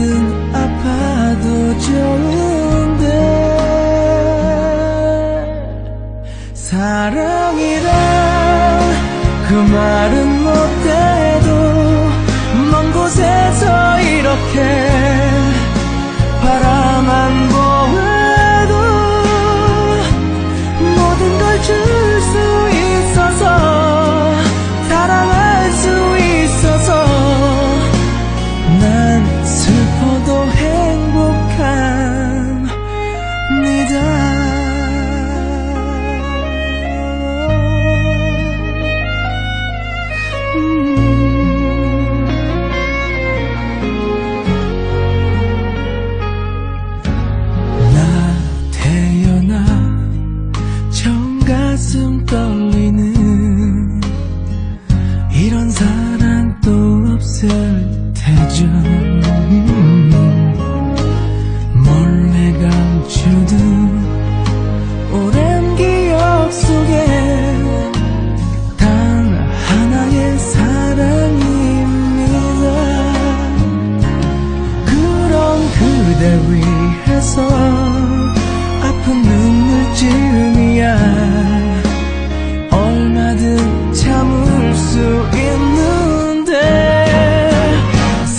얼마든 아파도 좋은데 사랑이란 그 말은 못해도 먼 곳에서 이렇게 바라만 떨리는 이런 사랑 또 없을 테죠 음. 몰래 감추던 오랜 기억 속에 단 하나의 사랑입니다 그런 그대 위해서